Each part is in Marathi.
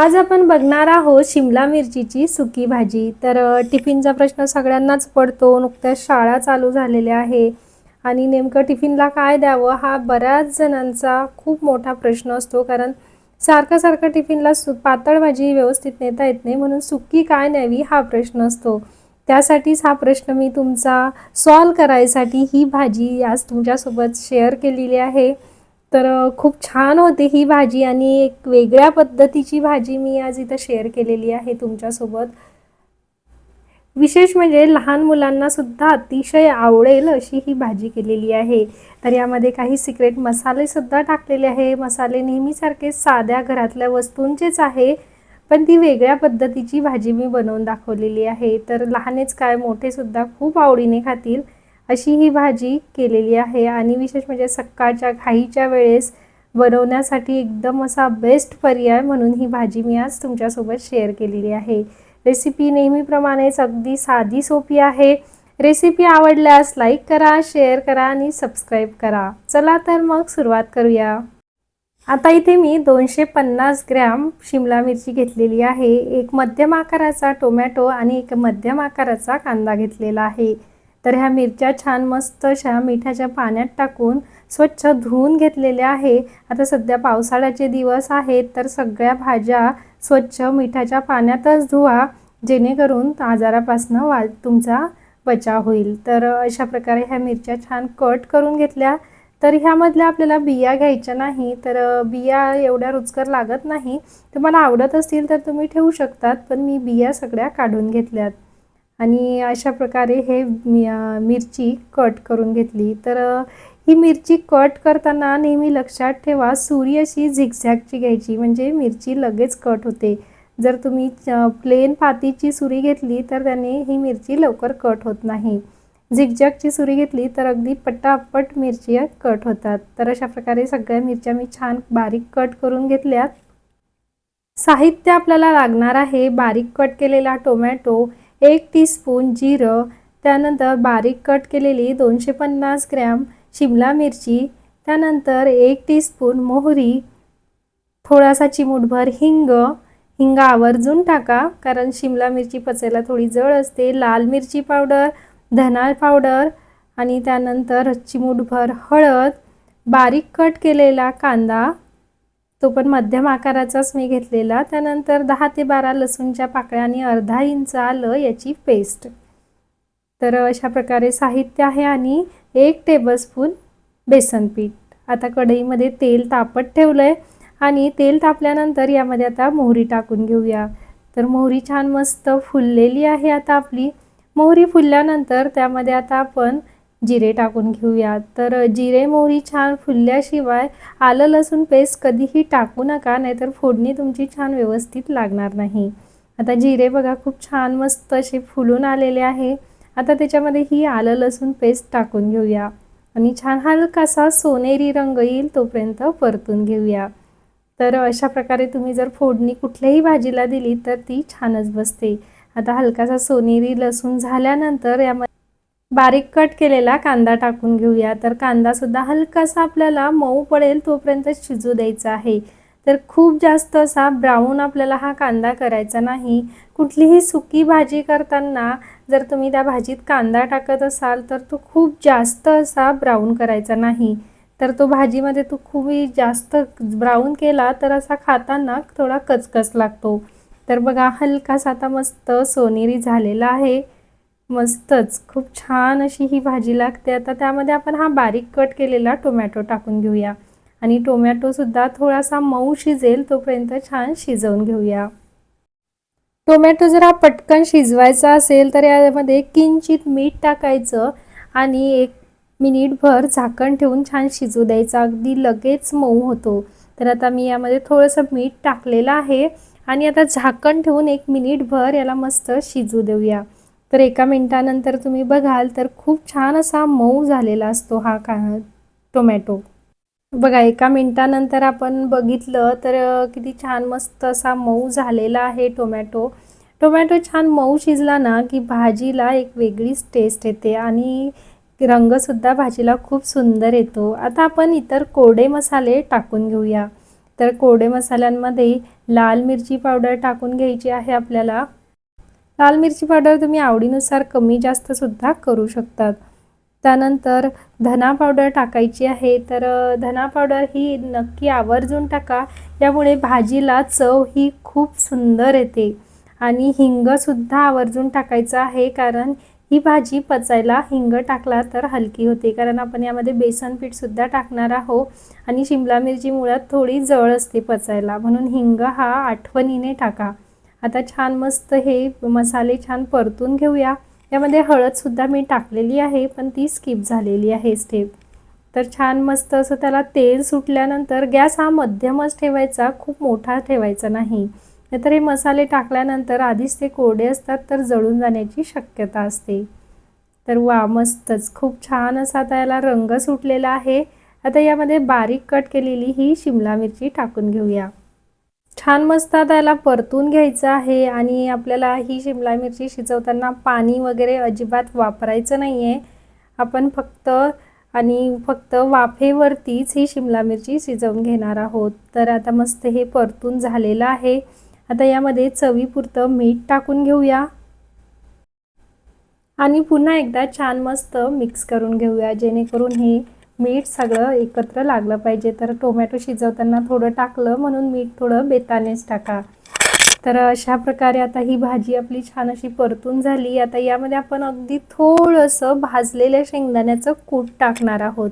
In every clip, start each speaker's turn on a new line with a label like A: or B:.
A: आज आपण बघणार आहोत शिमला मिरचीची सुकी भाजी. तर टिफिनचा प्रश्न सगळ्यांनाच पडतो. नुकत्याच शाळा चालू झालेल्या आहे. आणि नेमकं टिफिनला काय द्यावं हा बऱ्याच जणांचा खूप मोठा प्रश्न असतो. कारण सारखं सारखं टिफिनला सु पातळ भाजी व्यवस्थित नेता येत नाही. म्हणून सुकी काय न्यावी हा प्रश्न असतो. त्यासाठीच हा प्रश्न मी तुमचा सॉल्व करायसाठी ही भाजी आज तुमच्यासोबत शेअर केलेली आहे. तर खूप छान होते ही भाजी आणि एक वेगळ्या पद्धतीची भाजी मी आज इथं शेअर केलेली आहे तुमच्यासोबत. विशेष म्हणजे लहान मुलांना सुद्धा अतिशय आवडेल अशी ही भाजी केलेली आहे. तर यामध्ये काही सिक्रेट मसाले सुद्धा टाकलेले आहे. मसाले नेहमीसारखे साध्या घरातल्या वस्तूंचेच आहे पण ती वेगळ्या पद्धतीची भाजी मी बनवून दाखवलेली आहे. तर लहानेच काय मोठे सुद्धा खूप आवडीने खातील. अशी ही भाजी केलेली आहे. आणि विशेष म्हणजे सकाळच्या घाईच्या वेळेस बनवण्यासाठी एकदम असा बेस्ट पर्याय म्हणून ही भाजी मी आज तुमच्यासोबत शेअर केलेली आहे. रेसिपी नेहमीप्रमाणेच अगदी साधी सोपी आहे. रेसिपी आवडल्यास लाईक करा शेअर करा आणि सबस्क्राईब करा. चला तर मग सुरुवात करूया. आता इथे मी दोनशे पन्नास ग्रॅम शिमला मिरची घेतलेली आहे. एक मध्यम आकाराचा टोमॅटो आणि एक मध्यम आकाराचा कांदा घेतलेला आहे. तर ह्या मिरच्या छान मस्त अशा मिठाच्या पाण्यात टाकून स्वच्छ धुवून घेतलेल्या आहे. आता सध्या पावसाळ्याचे दिवस आहेत तर सगळ्या भाज्या स्वच्छ मिठाच्या पाण्यातच धुवा जेणेकरून आजारापासून वा तुमचा बचाव होईल. तर अशा प्रकारे ह्या मिरच्या छान कट करून घेतल्या. तर ह्यामधल्या आपल्याला बिया घ्यायच्या नाही तर बिया एवढ्या रुचकर लागत नाही. तुम्हाला आवडत असतील तर तुम्ही ठेवू शकतात पण मी बिया सगळ्या काढून घेतल्यात. आणि अशा प्रकारे हे मिरची कट करून घेतली. तर ही मिरची कट करताना नेहमी लक्षात ठेवा सुरी अशी झिगझॅगची घ्यायची. म्हणजे मिरची लगेच कट होते. जर तुम्ही प्लेन पातीची सुरी घेतली तर त्याने ही मिरची लवकर कट होत नाही. झिगझॅगची सुरी घेतली तर अगदी पटापट मिरची कट होतात. तर अशा प्रकारे सगळ्या मिरच्या मी छान बारीक कट करून घेतल्यात. साहित्य आपल्याला लागणार आहे. बारीक कट केलेला टोमॅटो एक टीस्पून जिरं त्यानंतर बारीक कट केलेली दोनशे पन्नास ग्रॅम शिमला मिरची त्यानंतर एक टीस्पून मोहरी थोडासा चिमूटभर हिंग. हिंग आवर्जून टाका कारण शिमला मिरची पचायला थोडी जड असते. लाल मिरची पावडर धना पावडर आणि त्यानंतर चिमूटभर हळद. बारीक कट केलेला कांदा तो पण मध्यम आकाराचाच मी घेतलेला. त्यानंतर दहा ते बारा लसूणच्या पाकळ्या आणि अर्धा इंच आलं याची पेस्ट तर अशा प्रकारे साहित्य आहे आणि एक टेबलस्पून बेसन पीठ. आता कढईमध्ये तेल तापत ठेवलं आहे आणि तेल तापल्यानंतर यामध्ये आता मोहरी टाकून घेऊया. तर मोहरी छान मस्त फुललेली आहे आता आपली. मोहरी फुलल्यानंतर त्यामध्ये आता आपण जिरे टाकून घेऊया. तर जिरे मोहरी छान फुलल्याशिवाय आलं लसूण पेस्ट कधीही टाकू नका नाहीतर फोडणी तुमची छान व्यवस्थित लागणार नाही. आता जिरे बघा खूप छान मस्त असे फुलून आलेले आहे. आता त्याच्यामध्ये ही आलं लसूण पेस्ट टाकून घेऊया. आणि छान हलकासा सोनेरी रंग येईल तोपर्यंत परतून घेऊया. तर अशा प्रकारे तुम्ही जर फोडणी कुठल्याही भाजीला दिली तर ती छानच बसते. आता हलकासा सोनेरी लसूण झाल्यानंतर यामध्ये बारीक कट केलेला कांदा टाकून घेऊया. तर कांदासुद्धा हलकासा आपल्याला मऊ पडेल तोपर्यंत शिजू द्यायचा आहे. तर खूप जास्त असा ब्राऊन आपल्याला हा कांदा करायचा नाही. कुठलीही सुकी भाजी करताना जर तुम्ही त्या भाजीत कांदा टाकत असाल तर तो खूप जास्त असा ब्राऊन करायचा नाही. तर तो भाजीमध्ये तो खूप जास्त ब्राऊन केला तर असा खाताना थोडा कचकच लागतो. तर बघा हलकासा आता मस्त सोनेरी झालेला आहे. मस्तच. खूप छान अशी ही भाजी लागते. आता त्यामध्ये आपण हा बारीक कट केलेला टोमॅटो टाकून घेऊया. आणि टोमॅटोसुद्धा थोडासा मऊ शिजेल तोपर्यंत छान शिजवून घेऊया. टोमॅटो जर हा पटकन शिजवायचा असेल तर यामध्ये किंचित मीठ टाकायचं आणि एक मिनिटभर झाकण ठेवून छान शिजू द्यायचं. अगदी लगेच मऊ होतो. तर आता मी यामध्ये थोडंसं मीठ टाकलेलं आहे. आणि आता झाकण ठेवून एक मिनिटभर याला मस्त शिजू देऊया. तर एका मिनटानंतर तुम्ही बघाल तर खूप छान असा मऊ झालेला असतो हा का टोमॅटो. बघा एका मिनटानंतर आपण बघितलं तर किती छान मस्त असा मऊ झालेला आहे टोमॅटो. टोमॅटो छान मऊ शिजला ना की भाजीला एक वेगळीच टेस्ट येते आणि रंगसुद्धा भाजीला खूप सुंदर येतो. आता आपण इतर कोडे मसाले टाकून घेऊया. तर कोडे मसाल्यांमध्ये लाल मिरची पावडर टाकून घ्यायची आहे आपल्याला. लाल मिरची पावडर तुम्ही आवडीनुसार कमी जास्त सुद्धा करू शकतात. त्यानंतर धना पावडर टाकायची आहे. तर धना पावडर ही नक्की आवर्जून टाका. यामुळे भाजीला चव ही खूप सुंदर येते. आणि हिंगसुद्धा आवर्जून टाकायचं आहे. कारण ही भाजी पचायला हिंग टाकला तर हलकी होते. कारण आपण यामध्ये बेसन पीठसुद्धा टाकणार आहोत. आणि शिमला मिरची मुळात थोडी जळ असते पचायला. म्हणून हिंग हा आठवणीने टाका. आता छान मस्त हे मसाले छान परतून घेऊया. यामध्ये हळदसुद्धा मी टाकलेली आहे पण ती स्किप झालेली आहे स्टेप तर छान मस्त असं त्याला तेल सुटल्यानंतर गॅस हा मध्यमच ठेवायचा खूप मोठा ठेवायचा नाही. नाहीतर हे मसाले टाकल्यानंतर आधीच ते कोरडे असतात तर जळून जाण्याची शक्यता असते. तर वा मस्तच. खूप छान असा आता याला रंग सुटलेला आहे. आता यामध्ये बारीक कट केलेली ही शिमला मिरची टाकून घेऊया. छान मस्त आता याला परतून घ्यायचं आहे आणि आपल्याला ही शिमला मिरची शिजवताना पाणी वगैरे अजिबात वापरायचं नाही आहे आपण फक्त आणि फक्त वाफेवरतीच ही शिमला मिरची शिजवून घेणार आहोत. तर आता मस्त हे परतून झालेलं आहे. आता यामध्ये चवीपुरतं मीठ टाकून घेऊया. आणि पुन्हा एकदा छान मस्त मिक्स करून घेऊया जेणेकरून हे मीठ सगळं एकत्र लागलं पाहिजे. तर टोमॅटो शिजवताना थोडं टाकलं म्हणून मीठ थोडं बेतानेच टाका. तर अशा प्रकारे आता ही भाजी आपली छान अशी परतून झाली. आता यामध्ये आपण अगदी थोडंसं भाजलेल्या शेंगदाण्याचं कूट टाकणार आहोत.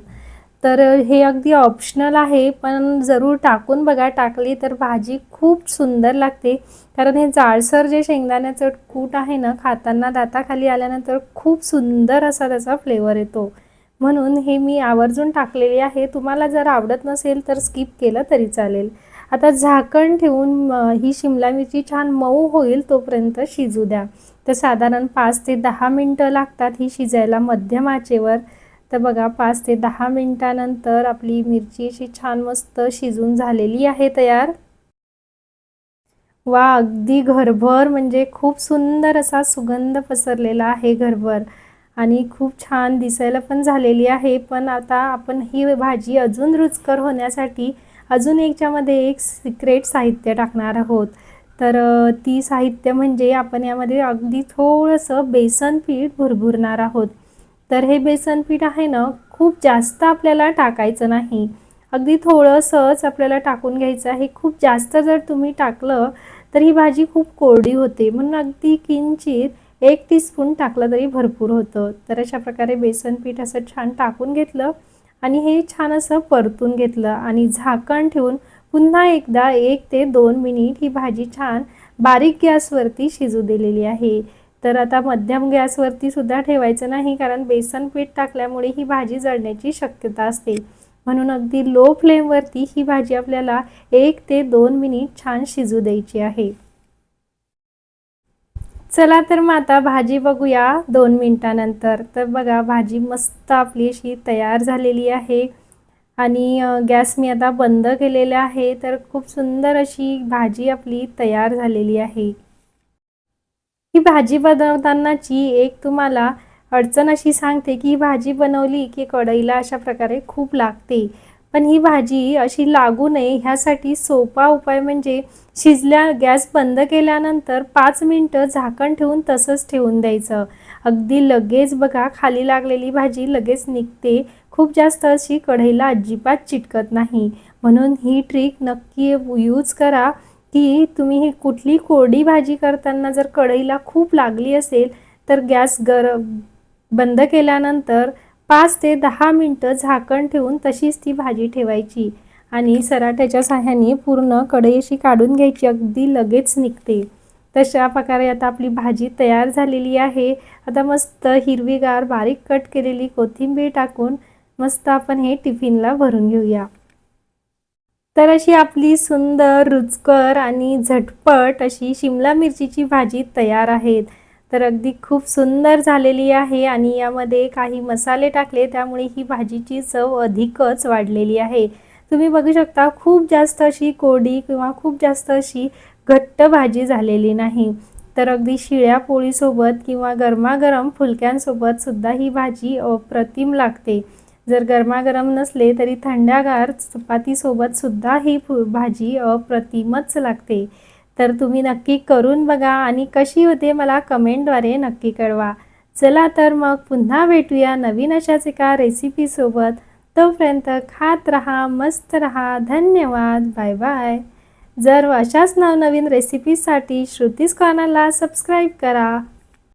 A: तर हे अगदी ऑप्शनल आहे पण जरूर टाकून बघा. टाकली तर भाजी खूप सुंदर लागते. कारण हे जाळसर जे शेंगदाण्याचं कूट आहे ना खाताना दाताखाली आल्यानंतर खूप सुंदर असा त्याचा फ्लेवर येतो. म्हणून हे मी आवर्जून टाकलेले आहे. तुम्हाला जर आवडत नसेल तर स्किप केलं तरी चालेल. आता झाकण ठेवून ही शिमला मिरची छान मऊ होईल तोपर्यंत शिजू द्या. तर साधारण पाच ते दहा मिनटं लागतात ही शिजायला मध्यम आचेवर. तर बघा पाच ते दहा मिनटानंतर आपली मिरची अशी छान मस्त शिजून झालेली आहे तयार. वा अगदी घरभर म्हणजे खूप सुंदर असा सुगंध पसरलेला आहे घरभर. आणि खूप छान दिसायला पण झालेली आहे. पण आता आपण ही भाजी अजून रुचकर होण्यासाठी अजून याच्यामध्ये एक सिक्रेट साहित्य टाकणार आहोत. तर ती साहित्य म्हणजे आपण यामध्ये अगदी थोडंसं बेसन पीठ भुरभुरणार आहोत. तर हे बेसन पीठ आहे ना खूप जास्त आपल्याला टाकायचं नाही. अगदी थोडंसंच आपल्याला टाकून घ्यायचं आहे. खूप जास्त जर तुम्ही टाकलं तर ही भाजी खूप कोरडी होते. म्हणून अगदी किंचित एक टीस्पून टाकलं तरी भरपूर होतं. तर अशा प्रकारे बेसन पीठ असं छान टाकून घेतलं आणि हे छान असं परतून घेतलं आणि झाकण ठेवून पुन्हा एकदा एक ते दोन मिनिट ही भाजी छान बारीक गॅसवरती शिजू दिलेली आहे. तर आता मध्यम गॅसवरती सुद्धा ठेवायचं नाही कारण बेसन पीठ टाकल्यामुळे ही भाजी जळण्याची शक्यता असते. म्हणून अगदी लो फ्लेमवरती ही भाजी आपल्याला एक ते दोन मिनिट छान शिजू द्यायची आहे. चला तर मग आता भाजी बघूया दोन मिनटानंतर. तर बघा भाजी मस्त आपली अशी तयार झालेली आहे. आणि गॅस मी आता बंद केलेला आहे. तर खूप सुंदर अशी भाजी आपली तयार झालेली आहे. ही भाजी बनवतानाची एक तुम्हाला अडचण अशी सांगते की ही भाजी बनवली की कढईला अशा प्रकारे खूप लागते. पण ही भाजी अशी लागू नये ह्यासाठी सोपा उपाय म्हणजे शिजल्या गॅस बंद केल्यानंतर पाच मिनटं झाकण ठेवून तसंच ठेवून द्यायचं. अगदी लगेच बघा खाली लागलेली भाजी लगेच निघते. खूप जास्त अशी कढईला अजिबात चिटकत नाही. म्हणून ही ट्रिक नक्की यूज करा की तुम्ही ही कुठली कोरडी भाजी करताना जर कढईला खूप लागली असेल तर गॅस गर बंद केल्यानंतर पाच ते दहा मिनटं झाकण ठेवून तशीच ती भाजी ठेवायची. आणि सराठ्याच्या साह्याने पूर्ण कढई अशी काढून घ्यायची अगदी लगेच निघते. तशा प्रकारे आता आपली भाजी तयार झालेली आहे. आता मस्त हिरवीगार बारीक कट केलेली कोथिंबीर टाकून मस्त आपण हे टिफिनला भरून घेऊया. तर अशी आपली सुंदर रुचकर आणि झटपट अशी शिमला मिरचीची भाजी तयार आहेत. तर अगदी खूप सुंदर झालेली आहे आणि यामध्ये काही मसाले टाकले त्यामुळे ही भाजीची चव अधिकच वाढलेली आहे. तुम्ही बघू शकता खूप जास्त अशी कोडी किंवा खूप जास्त अशी घट्ट भाजी झालेली नाही. तर अगदी शिळ्या पोळीसोबत किंवा गरमागरम फुलक्यांसोबत सुद्धा ही भाजी अप्रतिम लागते. जर गरमागरम नसले तरी थंड्यागार चपातीसोबत सुद्धा ही फु भाजी अप्रतिमच लागते. तर तुम्ही नक्की करून बघा आणि कशी होते मला कमेंटद्वारे नक्की कळवा. चला तर मग पुन्हा भेटूया नवीन अशाच एका रेसिपीसोबत तोपर्यंत खात रहा मस्त रहा. धन्यवाद. Bye bye. जर अशाच नवनवीन रेसिपीसाठी श्रुतीस कॉर्नरला सबस्क्राईब करा.